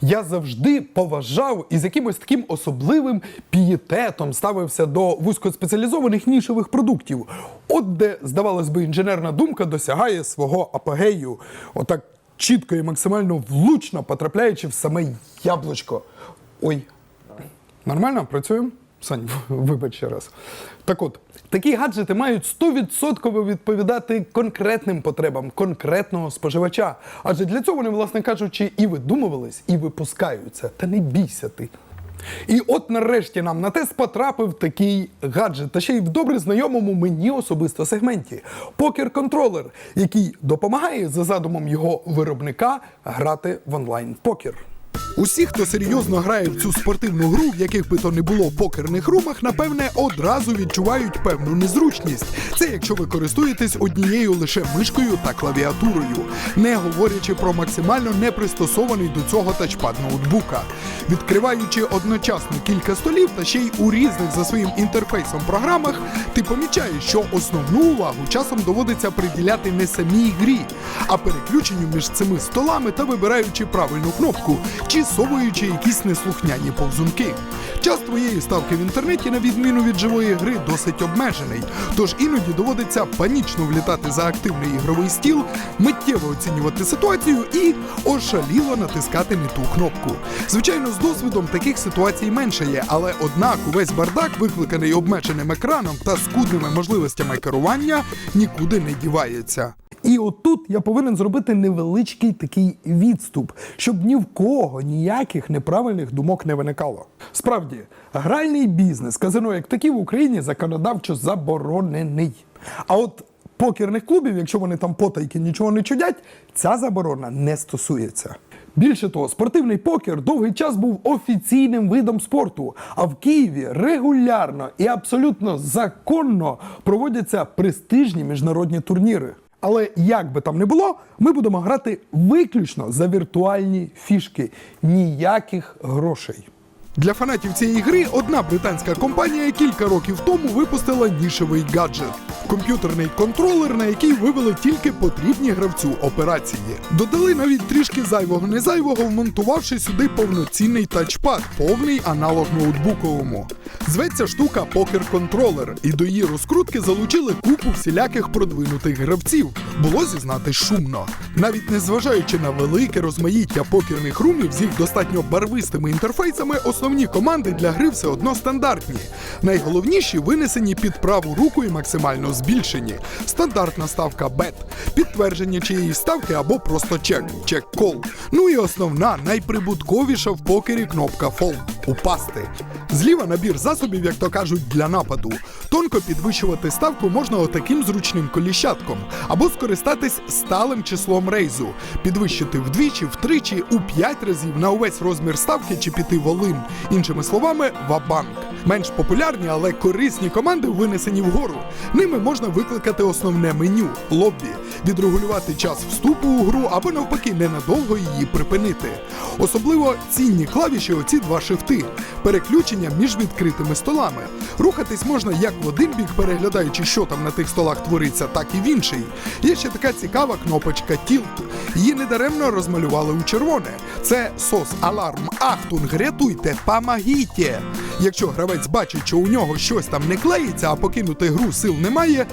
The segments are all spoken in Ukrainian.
Я завжди поважав і з якимось таким особливим пієтетом ставився до вузькоспеціалізованих нішевих продуктів. От де, здавалось би, інженерна думка досягає свого апогею, отак чітко і максимально влучно потрапляючи в саме яблучко. Ой, нормально працюємо? Сань, вибач ще раз. Так от, такі гаджети мають 100% відповідати конкретним потребам конкретного споживача. Адже для цього вони, власне кажучи, і видумувались, і випускаються. Та не бійся ти. І от нарешті нам на тест потрапив такий гаджет, та ще й в добре знайомому мені особисто сегменті покер-контролер, який допомагає за задумом його виробника грати в онлайн покер. Усі, хто серйозно грає в цю спортивну гру, в яких би то не було покерних румах, напевне, одразу відчувають певну незручність. Це якщо ви користуєтесь однією лише мишкою та клавіатурою, не говорячи про максимально непристосований до цього тачпад ноутбука. Відкриваючи одночасно кілька столів та ще й у різних за своїм інтерфейсом програмах, ти помічаєш, що основну увагу часом доводиться приділяти не самій грі, а переключенню між цими столами та вибираючи правильну кнопку чи совуючи якісь неслухняні повзунки. Час твоєї ставки в інтернеті, на відміну від живої гри, досить обмежений, тож іноді доводиться панічно влітати за активний ігровий стіл, миттєво оцінювати ситуацію і ошаліло натискати не ту кнопку. Звичайно, з досвідом таких ситуацій менше є, але однак увесь бардак, викликаний обмеженим екраном та скудними можливостями керування, нікуди не дівається. І отут я повинен зробити невеличкий такий відступ, щоб ні в кого ніяких неправильних думок не виникало. Справді, гральний бізнес, казино як такі в Україні законодавчо заборонений. А от покерних клубів, якщо вони там потайки нічого не чудять, ця заборона не стосується. Більше того, спортивний покер довгий час був офіційним видом спорту, а в Києві регулярно і абсолютно законно проводяться престижні міжнародні турніри. Але як би там не було, ми будемо грати виключно за віртуальні фішки, ніяких грошей. Для фанатів цієї гри одна британська компанія кілька років тому випустила нішевий гаджет комп'ютерний контролер, на який вивели тільки потрібні гравцю операції. Додали навіть трішки зайвого незайвого, вмонтувавши сюди повноцінний тачпад, повний аналог ноутбуковому. Зветься штука покер-контролер, і до її розкрутки залучили купу всіляких продвинутих гравців. Було зізнати шумно. Навіть незважаючи на велике розмаїття покерних румів з їх достатньо барвистими інтерфейсами, основні команди для гри все одно стандартні. Найголовніші винесені під праву руку і максимально збільшені. Стандартна ставка бет, підтвердження чиєї ставки або просто чек, чек кол. Ну і основна, найприбутковіша в покері кнопка фолд упасти. Зліва набір засобів, як то кажуть, для нападу. Тонко підвищувати ставку можна отаким зручним коліщатком, або скористатись сталим числом рейзу, підвищити вдвічі, втричі, у п'ять разів на увесь розмір ставки чи піти волин. Іншими словами, вабанк. Менш популярні, але корисні команди винесені вгору. Ними можна викликати основне меню лоббі, відрегулювати час вступу у гру або навпаки ненадовго її припинити. Особливо цінні клавіші оці два шифти, переключення між відкритими столами. Рухатись можна як в один бік, переглядаючи, що там на тих столах твориться, так і в інший. Є ще така цікава кнопочка Tilt. Її недаремно розмалювали у червоне. Це сос аларм Ахтунг, рятуйте, помогіть! Якщо гравець бачить, що у нього щось там не клеїться, а покинути гру сил немає,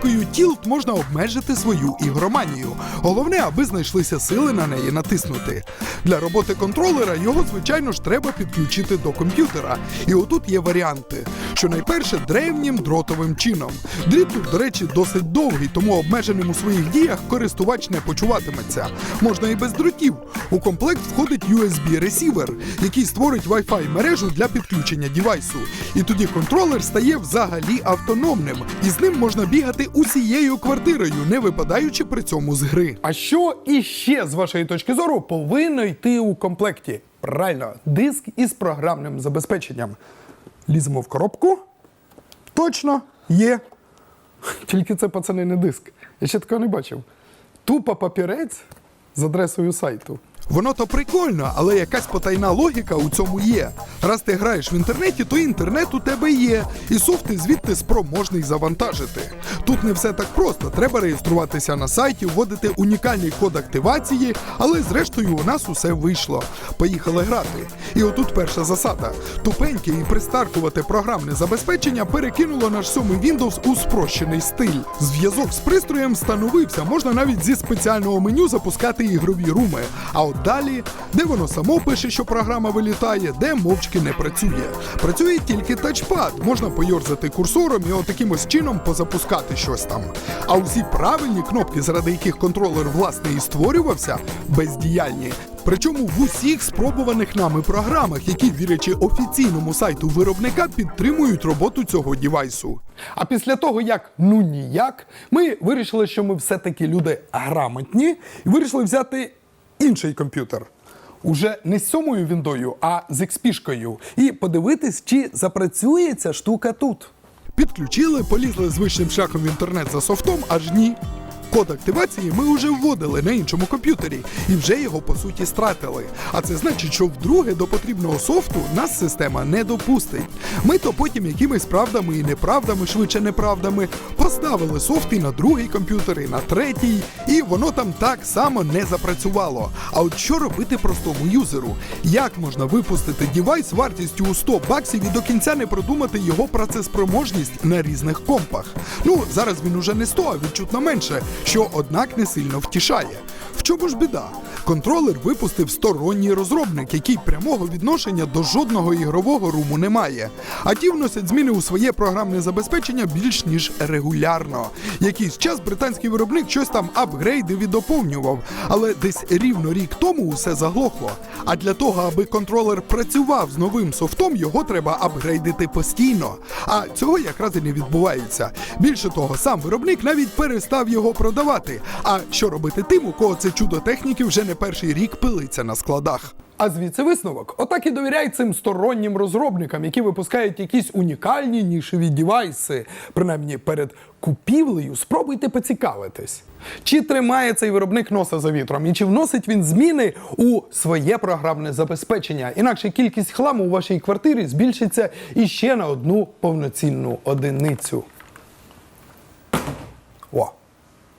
кнопкою Tilt можна обмежити свою ігроманію. Головне, аби знайшлися сили на неї натиснути. Для роботи контролера його, звичайно ж, треба підключити до комп'ютера. І отут є варіанти. Що найперше древнім дротовим чином. Дріт тут, до речі, досить довгий, тому обмеженим у своїх діях користувач не почуватиметься. Можна і без дротів. У комплект входить USB-ресівер, який створить Wi-Fi мережу для підключення дівайсу. І тоді контролер стає взагалі автономним, і з ним можна бігати усією квартирою, не випадаючи при цьому з гри. А що іще з вашої точки зору повинно йти у комплекті? Правильно, диск із програмним забезпеченням. Ліземо в коробку. Точно є. Тільки це, пацани, не диск. Я ще такого не бачив. Тупо папірець з адресою сайту. Воно то прикольно, але якась потайна логіка у цьому є. Раз ти граєш в інтернеті, то інтернет у тебе є, і софт ти звідти спроможний завантажити. Тут не все так просто. Треба реєструватися на сайті, вводити унікальний код активації, але зрештою у нас усе вийшло. Поїхали грати. І отут перша засада: тупеньке і пристаркувати програмне забезпечення перекинуло наш сьомий Windows у спрощений стиль. Зв'язок з пристроєм встановився, можна навіть зі спеціального меню запускати ігрові руми. А от далі, де воно само пише, що програма вилітає, де мовчки не працює. Працює тільки тачпад, можна пойорзати курсором і отаким ось чином позапускати щось там. А усі правильні кнопки, заради яких контролер власне і створювався, бездіяльні. Причому в усіх спробуваних нами програмах, які, вірячи офіційному сайту виробника, підтримують роботу цього дівайсу. А після того, як ну ніяк, ми вирішили, що ми все-таки люди грамотні, і вирішили взяти інший комп'ютер. Уже не з сьомою віндою, а з XP-шкою. І подивитись, чи запрацює ця штука тут. Підключили, полізли звичним шляхом в інтернет за софтом, аж ні. Код активації ми вже вводили на іншому комп'ютері і вже його по суті стратили. А це значить, що вдруге до потрібного софту нас система не допустить. Ми то потім якимись правдами і неправдами, швидше неправдами, поставили софт і на другий комп'ютер, і на третій, і воно там так само не запрацювало. А от що робити простому юзеру? Як можна випустити дівайс вартістю у 100 баксів і до кінця не продумати його працеспроможність на різних компах? Ну зараз він уже не 100, а відчутно менше, що однак не сильно втішає. В чому ж біда? Контролер випустив сторонній розробник, який прямого відношення до жодного ігрового руму не має. А ті вносять зміни у своє програмне забезпечення більш ніж регулярно. Якийсь час британський виробник щось там апгрейдив і доповнював, але десь рівно рік тому усе заглохло. А для того, аби контролер працював з новим софтом, його треба апгрейдити постійно. А цього якраз і не відбувається. Більше того, сам виробник навіть перестав його продавати. А що робити тим, у кого це чудо техніки вже не перший рік пилиться на складах? А звідси висновок. Отак і довіряй цим стороннім розробникам, які випускають якісь унікальні нішеві дівайси. Принаймні перед купівлею спробуйте поцікавитись. Чи тримає цей виробник носа за вітром, і чи вносить він зміни у своє програмне забезпечення? Інакше кількість хламу у вашій квартирі збільшиться іще на одну повноцінну одиницю. О!